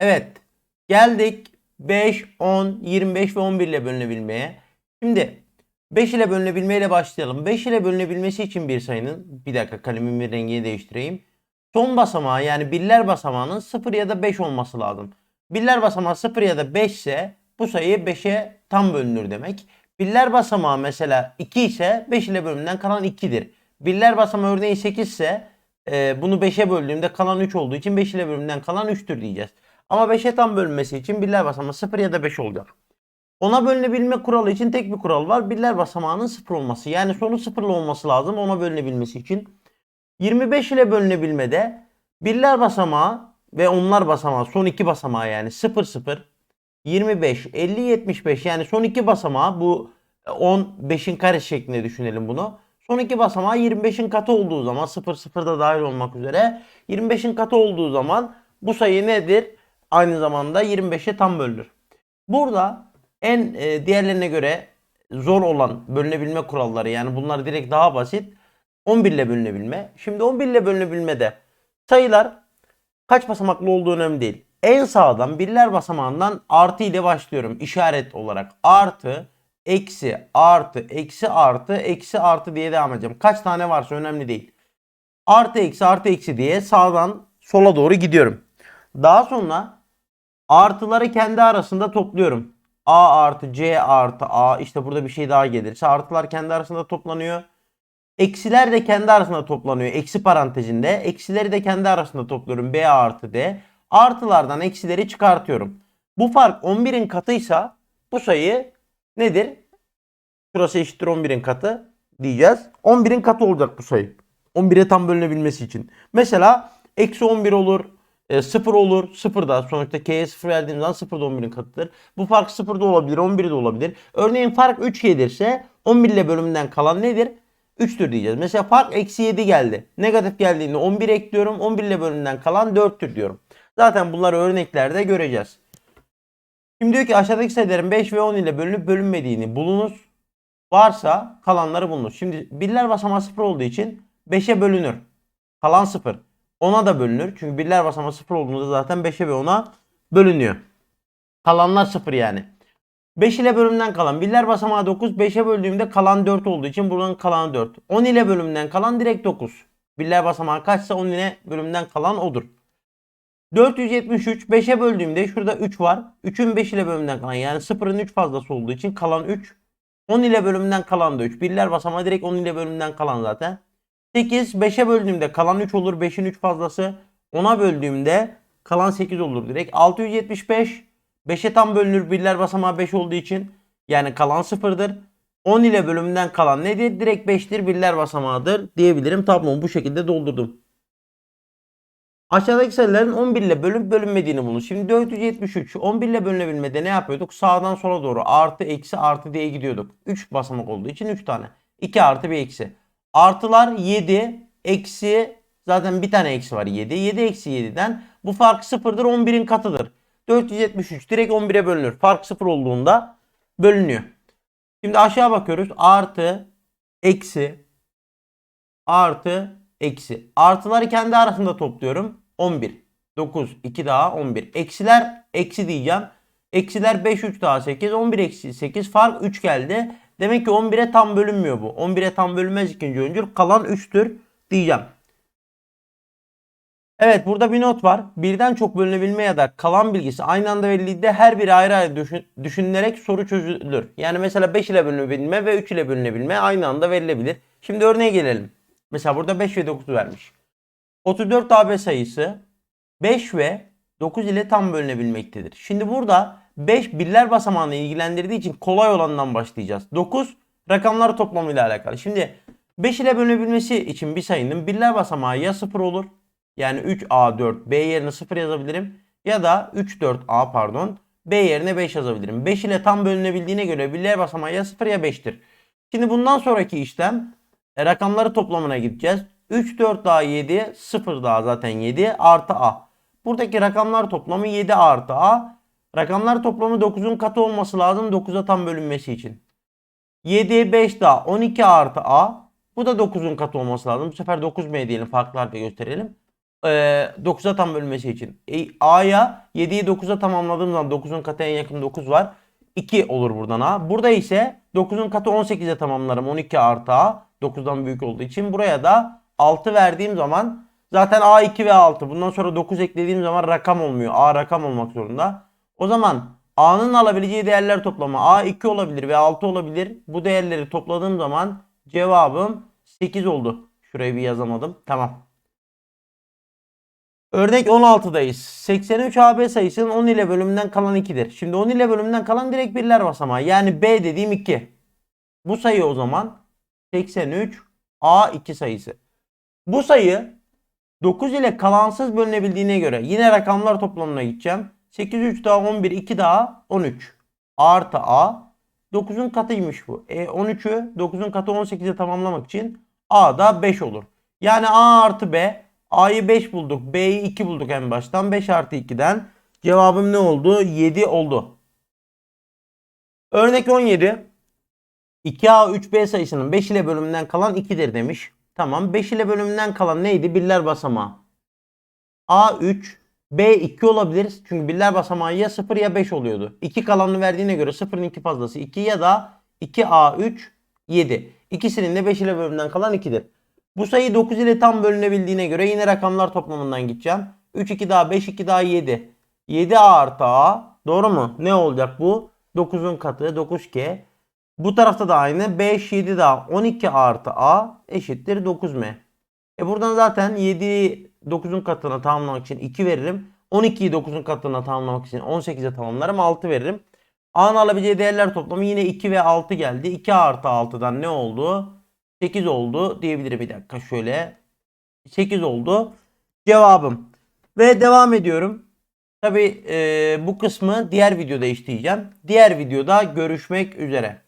Evet. Geldik 5, 10, 25 ve 11 ile bölünebilmeye. Şimdi 5 ile bölünebilmeyle başlayalım. 5 ile bölünebilmesi için bir sayının bir dakika kalemimin rengini değiştireyim. Son basamağı yani birler basamağının 0 ya da 5 olması lazım. Birler basamağı 0 ya da 5 ise bu sayı 5'e tam bölünür demek. Birler basamağı mesela 2 ise 5 ile bölümünden kalan 2'dir. Birler basamağı örneğin 8 ise e, bunu 5'e böldüğümde kalan 3 olduğu için 5 ile bölümünden kalan 3'tür diyeceğiz. Ama 5'e tam bölünmesi için birler basamağı 0 ya da 5 olacak. Ona bölünebilme kuralı için tek bir kural var. Birler basamağının 0 olması. Yani sonu 0'lı olması lazım ona bölünebilmesi için. 25 ile bölünebilmede birler basamağı ve onlar basamağı son iki basamağı yani 0 0 25 50 75 yani son iki basamağı bu 10 5'in karesi şeklinde düşünelim bunu. Son iki basamağı 25'in katı olduğu zaman 0 0 da dahil olmak üzere 25'in katı olduğu zaman bu sayı nedir? Aynı zamanda 25'e tam bölünür. Burada en e, diğerlerine göre zor olan bölünebilme kuralları yani bunlar direkt daha basit. 11 ile bölünebilme. Şimdi 11 ile bölünebilmede sayılar kaç basamaklı olduğu önemli değil. En sağdan birler basamağından artı ile başlıyorum işaret olarak. Artı, eksi, artı, eksi, artı, eksi, artı diye devam edeceğim. Kaç tane varsa önemli değil. Artı, eksi, artı, eksi diye sağdan sola doğru gidiyorum. Daha sonra artıları kendi arasında topluyorum. A artı C artı A işte burada bir şey daha gelirse artılar kendi arasında toplanıyor. Eksiler de kendi arasında toplanıyor. Eksi parantezinde. Eksileri de kendi arasında topluyorum. B artı D. Artılardan eksileri çıkartıyorum. Bu fark 11'in katıysa bu sayı nedir? Şurası eşittir 11'in katı diyeceğiz. 11'in katı olacak bu sayı. 11'e tam bölünebilmesi için. Mesela eksi 11 olur. E, 0 olur. 0 da sonuçta k'ye 0 verdiğim zaman 0 da 11'in katıdır. Bu fark 0 da olabilir. 11 de olabilir. Örneğin fark 3 gelirse 11 ile bölümünden kalan nedir? 3'tür diyeceğiz. Mesela fark eksi 7 geldi. Negatif geldiğinde 11 ekliyorum. 11 ile bölümünden kalan 4'tür diyorum. Zaten bunları örneklerde göreceğiz. Şimdi diyor ki aşağıdaki sayıların 5 ve 10 ile bölünüp bölünmediğini bulunuz. Varsa kalanları bulunuz. Şimdi birler basamağı 0 olduğu için 5'e bölünür. Kalan 0. 10'a da bölünür. Çünkü birler basamağı 0 olduğunda zaten 5'e ve 10'a bölünüyor. Kalanlar 0 yani. 5 ile bölümden kalan birler basamağı 9. 5'e böldüğümde kalan 4 olduğu için buranın kalanı 4. 10 ile bölümden kalan direkt 9. Birler basamağı kaçsa 10 ile bölümden kalan odur. 473 5'e böldüğümde şurada 3 var. 3'ün 5 ile bölümden kalan yani 0'ın 3 fazlası olduğu için kalan 3. 10 ile bölümden kalan da 3. Birler basamağı direkt 10 ile bölümden kalan zaten. 8 5'e böldüğümde kalan 3 olur. 5'in 3 fazlası. 10'a böldüğümde kalan 8 olur direkt. 675 5'e tam bölünür. Birler basamağı 5 olduğu için. Yani kalan 0'dır. 10 ile bölümünden kalan nedir? Direkt 5'tir. Birler basamağıdır diyebilirim. Tablomu bu şekilde doldurdum. Aşağıdaki sayıların 11 ile bölüp bölünmediğini bulun. Şimdi 473 11 ile bölünebilmede ne yapıyorduk? Sağdan sola doğru artı eksi artı diye gidiyorduk. 3 basamak olduğu için 3 tane. 2 artı bir eksi. Artılar 7 eksi zaten bir tane eksi var 7. 7 eksi 7'den bu fark 0'dır 11'in katıdır. 473 direkt 11'e bölünür. Fark 0 olduğunda bölünüyor. Şimdi aşağı bakıyoruz. Artı eksi artı eksi. Artıları kendi arasında topluyorum. 11. 9. 2 daha 11. Eksiler eksi diyeceğim. Eksiler 5 3 daha 8. 11 eksi 8. Fark 3 geldi. Demek ki 11'e tam bölünmüyor bu. 11'e tam bölünmez ikinci öncül. Kalan 3'tür diyeceğim. Evet burada bir not var. Birden çok bölünebilme ya da kalan bilgisi aynı anda verildiğinde her biri ayrı ayrı düşün, düşünülerek soru çözülür. Yani mesela 5 ile bölünebilme ve 3 ile bölünebilme aynı anda verilebilir. Şimdi örneğe gelelim. Mesela burada 5 ve 9 vermiş. 34 AB sayısı 5 ve 9 ile tam bölünebilmektedir. Şimdi burada 5 birler basamağını ilgilendirdiği için kolay olandan başlayacağız. 9 rakamlar toplamıyla alakalı. Şimdi 5 ile bölünebilmesi için bir sayının birler basamağı ya 0 olur. Yani 3A4 B yerine 0 yazabilirim. Ya da 3-4A pardon B yerine 5 yazabilirim. 5 ile tam bölünebildiğine göre birler basamağı ya 0 ya 5'tir. Şimdi bundan sonraki işlem e, rakamları toplamına gideceğiz. 3, 4 daha 7, 0 daha zaten 7 artı A. Buradaki rakamlar toplamı 7 artı A. Rakamlar toplamı 9'un katı olması lazım 9'a tam bölünmesi için. 7, 5 daha 12 artı A. Bu da 9'un katı olması lazım. Bu sefer 9M diyelim farklı harfle gösterelim. e, 9'a tam bölünmesi için. E, A'ya 7'yi 9'a tamamladığım zaman 9'un katı en yakın 9 var. 2 olur buradan A. Burada ise 9'un katı 18'e tamamlarım. 12 artı A. 9'dan büyük olduğu için. Buraya da 6 verdiğim zaman zaten A2 ve 6. Bundan sonra 9 eklediğim zaman rakam olmuyor. A rakam olmak zorunda. O zaman A'nın alabileceği değerler toplamı A2 olabilir ve 6 olabilir. Bu değerleri topladığım zaman cevabım 8 oldu. Şurayı bir yazamadım. Tamam. Örnek 16'dayız. 83 AB sayısının 10 ile bölümünden kalan 2'dir. Şimdi 10 ile bölümünden kalan direkt birler basamağı. Yani B dediğim 2. Bu sayı o zaman 83 A2 sayısı. Bu sayı 9 ile kalansız bölünebildiğine göre yine rakamlar toplamına gideceğim. 8 3 daha 11 2 daha 13. A artı A 9'un katıymış bu. E 13'ü 9'un katı 18'e tamamlamak için A da 5 olur. Yani A artı B A'yı 5 bulduk. B'yi 2 bulduk en baştan. 5 artı 2'den cevabım ne oldu? 7 oldu. Örnek 17. 2A 3B sayısının 5 ile bölümünden kalan 2'dir demiş. Tamam 5 ile bölümünden kalan neydi? Birler basamağı. A3 B2 olabilir. Çünkü birler basamağı ya 0 ya 5 oluyordu. 2 kalanını verdiğine göre 0'ın 2 fazlası 2 ya da 2A3 7. İkisinin de 5 ile bölümünden kalan 2'dir. Bu sayı 9 ile tam bölünebildiğine göre yine rakamlar toplamından gideceğim. 3 2 daha 5 2 daha 7. 7A artı A. Doğru mu? Ne olacak bu? 9'un katı 9K. Bu tarafta da aynı. 5 7 daha 12 artı A eşittir 9M. E buradan zaten 7'yi 9'un katına tamamlamak için 2 veririm. 12'yi 9'un katına tamamlamak için 18'e tamamlarım 6 veririm. A'nın alabileceği değerler toplamı yine 2 ve 6 geldi. 2 artı 6'dan ne oldu? 8 oldu diyebilirim bir dakika şöyle. 8 oldu. Cevabım. Ve devam ediyorum. Tabi bu kısmı diğer videoda işleyeceğim. Diğer videoda görüşmek üzere.